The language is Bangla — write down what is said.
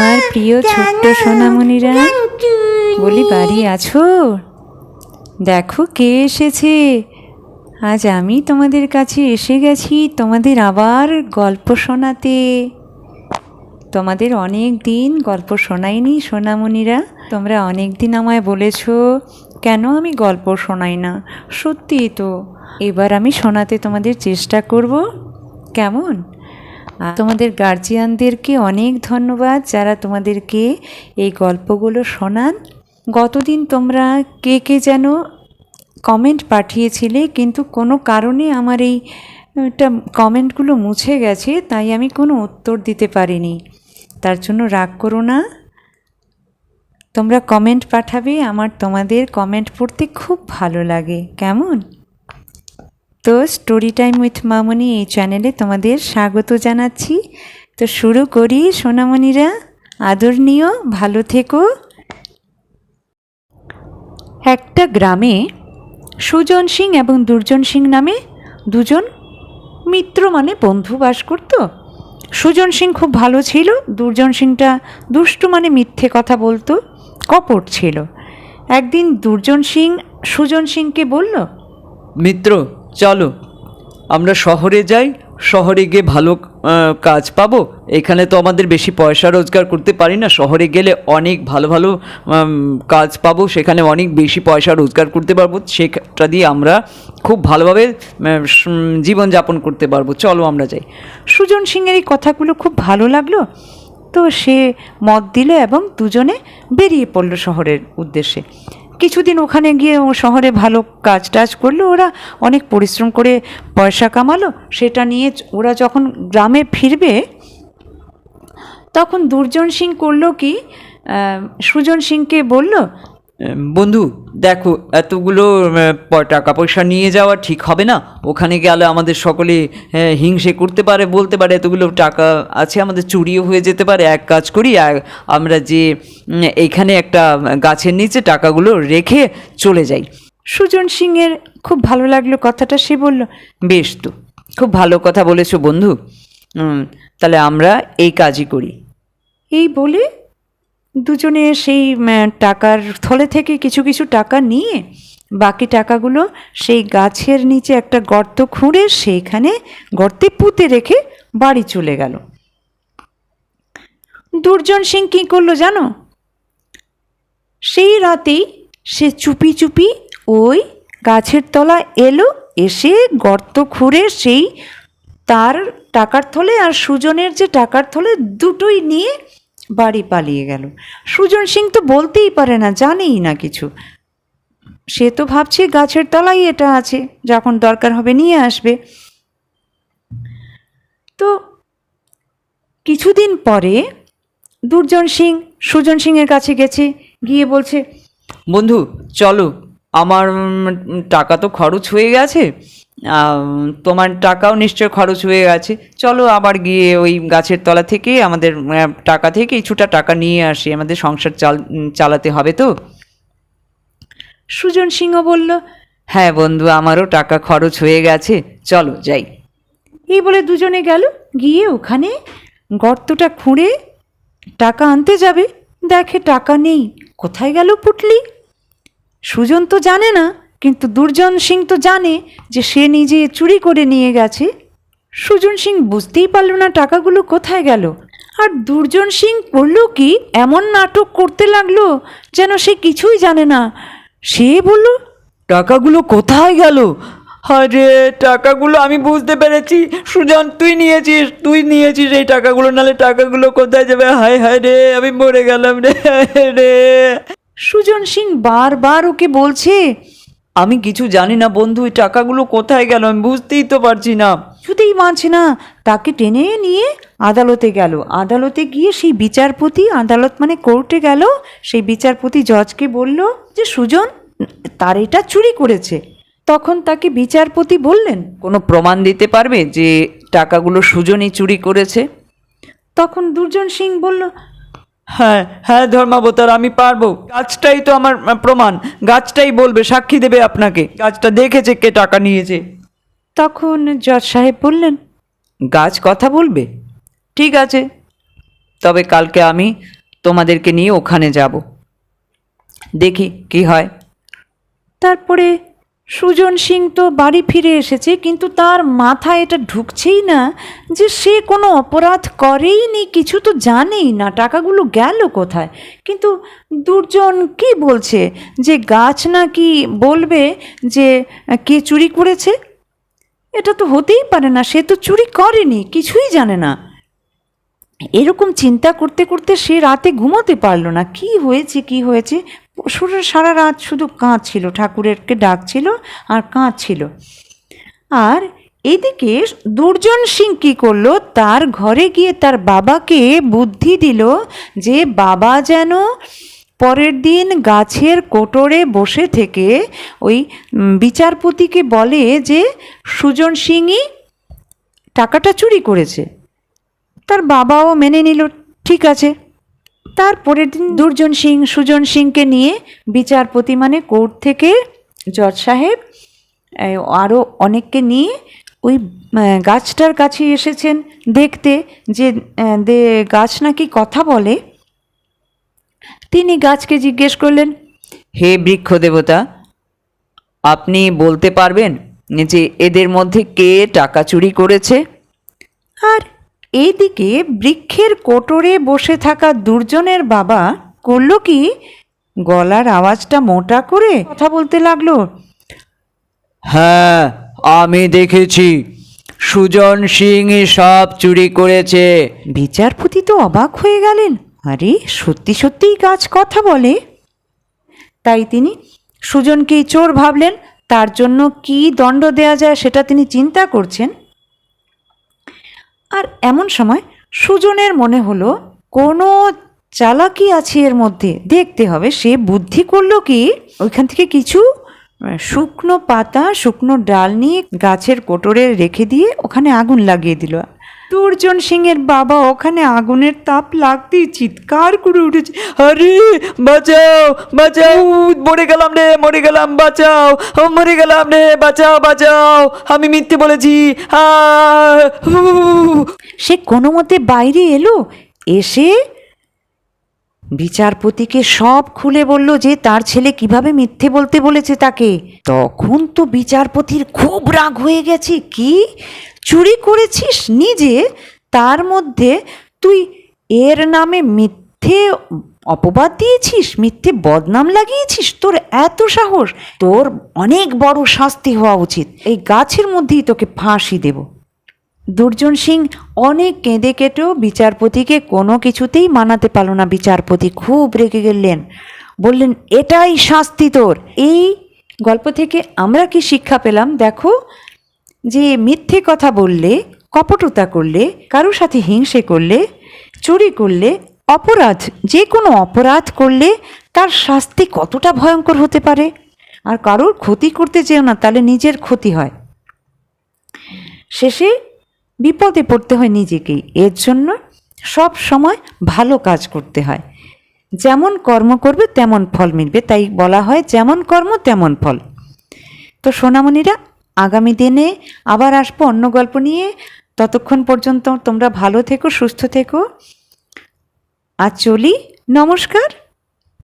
আমার প্রিয় ছোট্ট সোনামণিরা বলি বাড়ি আছো? দেখো কে এসেছে। আজ আমি তোমাদের কাছে এসে গেছি তোমাদের আবার গল্প শোনাতে। তোমাদের অনেক দিন গল্প শোনাইনি সোনামণিরা। তোমরা অনেক দিন আমায় বলেছ কেন আমি গল্প শোনাই না? সত্যিই তো এবার আমি শোনাতে তোমাদের চেষ্টা করব। কেমন? তোমাদের গার্জিয়ানদেরকে অনেক ধন্যবাদ যারা তোমাদেরকে এই গল্পগুলো শোনান। গতদিন তোমরা কে কে যেন কমেন্ট পাঠিয়েছিলে, কিন্তু কোনো কারণে আমার এই কমেন্টগুলো মুছে গেছে, তাই আমি কোনো উত্তর দিতে পারিনি। তার জন্য রাগ করো না। তোমরা কমেন্ট পাঠাবে, আমার তোমাদের কমেন্ট পড়তে খুব ভালো লাগে। কেমন? তো স্টোরি টাইম উইথ মামনি এই চ্যানেলে তোমাদের স্বাগত জানাচ্ছি। তো শুরু করি, সোনামণিরা আদরণীয় ভালো থেকো। একটা গ্রামে সুজন সিং এবং দুর্জন সিং নামে দুজন মিত্র মানে বন্ধু বাস করত। সুজন সিং খুব ভালো ছিল, দুর্জন সিংটা দুষ্টু মানে মিথ্যে কথা বলতো, কপট ছিল। একদিন দুর্জন সিং সুজন সিংকে বলল, মিত্র। চলো, আমরা শহরে যাই, শহরে গিয়ে ভালো কাজ পাবো। এখানে তো আমাদের বেশি পয়সা রোজগার করতে পারি না। শহরে গেলে অনেক ভালো ভালো কাজ পাবো, সেখানে অনেক বেশি পয়সা রোজগার করতে পারব। সেটা দিয়ে আমরা খুব ভালোভাবে জীবনযাপন করতে পারব। চলো আমরা যাই। সুজন সিংয়ের এই কথাগুলো খুব ভালো লাগল। তো সে মত দিল এবং দুজনে বেরিয়ে পড়ল শহরের উদ্দেশ্যে। কিছুদিন ওখানে গিয়ে শহরে ভালো কাজ টাজ করল, ওরা অনেক পরিশ্রম করে পয়সা কামালো, সেটা নিয়ে ওরা যখন গ্রামে ফিরবে, তখন দুর্জন সিং করল কি সুজন সিংকে বলল বন্ধু, দেখো, এতগুলো টাকা পয়সা নিয়ে যাওয়া ঠিক হবে না? ওখানে গেলে আমাদের সকলে হিংসে করতে পারে, বলতে পারে, এতগুলো টাকা আছে আমাদের, চুরিও হয়ে যেতে পারে। এক কাজ করি আমরা যে এইখানে একটা গাছের নিচে টাকাগুলো রেখে চলে যাই। সুজন সিংয়ের খুব ভালো লাগল কথাটা, সে বলল, বেশ তো, খুব ভালো কথা বলেছ বন্ধু। তাহলে আমরা এই কাজই করি। এই বলে দুজনে সেই টাকার থলে থেকে কিছু কিছু টাকা নিয়ে বাকি টাকাগুলো সেই গাছের নিচে একটা গর্ত খুঁড়ে সেইখানে গর্তে পুঁতে রেখে বাড়ি চলে গেল। দুর্জন সিং কী করল জানো? সেই রাতেই সে চুপি চুপি ওই গাছের তলা এলো, এসে গর্ত খুঁড়ে সেই তার টাকার থলে আর সুজনের যে টাকার থলে দুটোই নিয়ে বাড়ি পালিয়ে গেল। সুজন সিং তো বলতেই পারে না, জানেই না কিছু। সে তো ভাবছে গাছের তলায় এটা আছে, যখন দরকার হবে নিয়ে আসবে। তো কিছুদিন পরে দুর্জন সিং সুজন সিংয়ের কাছে গেছে, গিয়ে বলছে, বন্ধু, চলো, আমার টাকা তো খরচ হয়ে গেছে। তোমার টাকাও নিশ্চয় খরচ হয়ে গেছে। চলো আবার গিয়ে ওই গাছের তলা থেকে আমাদের টাকা থেকে কিছুটা টাকা নিয়ে আসি। আমাদের সংসার চাল চালাতে হবে তো? সুজন সিংহ বলল হ্যাঁ বন্ধু, আমারও টাকা খরচ হয়ে গেছে। চলো যাই। এই বলে দুজনে গেল। গিয়ে ওখানে গর্তটা খুঁড়ে টাকা আনতে যাবে। দেখে টাকা নেই। কোথায় গেল পুটলি? সুজন তো জানে না। কিন্তু দুর্জন সিং তো জানে যে সে নিজে চুরি করে নিয়ে গেছে। সুজন সিং বুঝতেই পারল না টাকাগুলো কোথায় গেল। আর দুর্জন সিং করল কি? এমন নাটক করতে লাগল যেন সে কিছুই জানে না। সে বলল টাকাগুলো কোথায় গেল? আরে টাকাগুলো আমি বুঝতে পেরেছি। সুজন তুই নিয়েছিস তুই নিয়েছিস এই টাকাগুলো। নালে টাকাগুলো কোথায় যাবে? হায় হায় রে আমি মরে গেলাম রে হায় রে। সুজন সিং বারবার ওকে বলছে আমি কিছু জানি না বন্ধু এই টাকাগুলো কোথায় গেল আমি বুঝতেই তো পারছি না। কিছুতেই মানছে না। তাকে টেনে নিয়ে আদালতে গেল। আদালতে গিয়ে সেই বিচারপতি আদালত মানে কোর্টে গেল। সেই বিচারপতি জজকে বলল যে সুজন তার এটা চুরি করেছে। তখন তাকে বিচারপতি বললেন কোনো প্রমাণ দিতে পারবে যে টাকাগুলো সুজনই চুরি করেছে? তখন দুর্জন সিং বলল হ্যাঁ হ্যাঁ ধর্মাবতার আমি পারব। গাছটাই তো আমার প্রমাণ। গাছটাই বলবে সাক্ষী দেবে আপনাকে। গাছটা দেখেছে কে টাকা নিয়েছে। তখন জজ সাহেব বললেন গাছ কথা বলবে? ঠিক আছে। তবে কালকে আমি তোমাদেরকে নিয়ে ওখানে যাব। দেখি কি হয়। তারপরে সুজন সিং তো বাড়ি ফিরে এসেছে, কিন্তু তার মাথায় এটা ঢুকছেই না যে সে কোনো অপরাধ করেই নি, কিছু তো জানেই না, টাকাগুলো গেল কোথায়। কিন্তু দুর্জন কি বলছে? যে গাছ নাকি বলবে যে, কে চুরি করেছে? এটা তো হতেই পারে না, সে তো চুরি করেনি, কিছুই জানে না। এরকম চিন্তা করতে করতে সে রাতে ঘুমোতে পারল না, কি হয়েছে কি হয়েছে? শুরু সারা রাত শুধু কাঁদছিল ঠাকুরেরকে ডাকছিল আর কাঁদছিল আর এদিকে দুর্জন সিং কী করল, তার ঘরে গিয়ে তার বাবাকে বুদ্ধি দিল যে বাবা যেন পরের দিন গাছের কোটরে বসে থেকে ওই বিচারপতিকে বলে যে, সুজন সিংই টাকাটা চুরি করেছে। তার বাবাও মেনে নিল, ঠিক আছে। তারপরের দিন দুর্জন সিং সুজন সিংকে নিয়ে বিচারপতি মানে কোর্ট থেকে জজ সাহেব আরও অনেককে নিয়ে ওই গাছটার কাছে এসেছেন দেখতে যে দে গাছ নাকি কথা বলে। তিনি গাছকে জিজ্ঞেস করলেন হে বৃক্ষ দেবতা আপনি বলতে পারবেন যে এদের মধ্যে কে টাকা চুরি করেছে? আর এইদিকে বৃক্ষের কোটরে বসে থাকা দুর্জনের বাবা করল কি? গলার আওয়াজটা মোটা করে কথা বলতে লাগল। হ্যাঁ আমি দেখেছি। সুজন সিংই সব চুরি করেছে। বিচারপতি তো অবাক হয়ে গেলেন। আরে সত্যি সত্যিই গাছ কথা বলে। তাই তিনি সুজনকেই চোর ভাবলেন। তার জন্য কি দণ্ড দেয়া যায় সেটা তিনি চিন্তা করছেন। আর এমন সময় সুজনের মনে হলো, কোনো চালাকি আছে এর মধ্যে, দেখতে হবে, সে বুদ্ধি করল কি? ওইখান থেকে কিছু শুকনো পাতা, শুকনো ডাল নিয়ে গাছের কোটরে রেখে দিয়ে ওখানে আগুন লাগিয়ে দিল। দুর্জন সিংয়ের বাবা ওখানে আগুনের তাপ লাগতেই চিৎকার করে উঠেছে। আরে, বাঁচাও বাঁচাও মরে গেলাম রে, মরে গেলাম, বাঁচাও মরে গেলাম রে, বাঁচাও বাঁচাও, আমি মিথ্যে বলেছি। সে কোনো মতে বাইরে এলো, এসে বিচারপতিকে সব খুলে বলল যে তার ছেলে কীভাবে মিথ্যে বলতে বলেছে তাকে। তখন তো বিচারপতির খুব রাগ হয়ে গেছে, কি? চুরি করেছিস নিজে, তার মধ্যে তুই এর নামে মিথ্যে অপবাদ দিয়েছিস, মিথ্যে বদনাম লাগিয়েছিস? তোর এত সাহস, তোর অনেক বড় শাস্তি হওয়া উচিত। এই গাছের মধ্যেই তোকে ফাঁসি দেবো। দুর্জন সিং অনেক কেঁদে কেটেও বিচারপতিকে কোনো কিছুতেই মানাতে পারল না। বিচারপতি খুব রেগে গেলেন। বললেন, এটাই শাস্তি তোর। এই গল্প থেকে আমরা কি শিক্ষা পেলাম? দেখো যে মিথ্যে কথা বললে, কপটতা করলে কারোর সাথে হিংসে করলে, চুরি করলে, অপরাধ, যে কোনো অপরাধ করলে তার শাস্তি কতটা ভয়ঙ্কর হতে পারে? আর কারোর ক্ষতি করতে চেও না, তাহলে নিজের ক্ষতি হয়। শেষে বিপদে পড়তে হয় নিজেকেই। এর জন্য সব সময় ভালো কাজ করতে হয়। যেমন কর্ম করবে, তেমন ফল মিলবে। তাই বলা হয়, যেমন কর্ম, তেমন ফল। তো সোনামণিরা আগামী দিনে আবার আসব অন্য গল্প নিয়ে। ততক্ষণ পর্যন্ত তোমরা ভালো থেকো, সুস্থ থেকো। আর চলি। নমস্কার।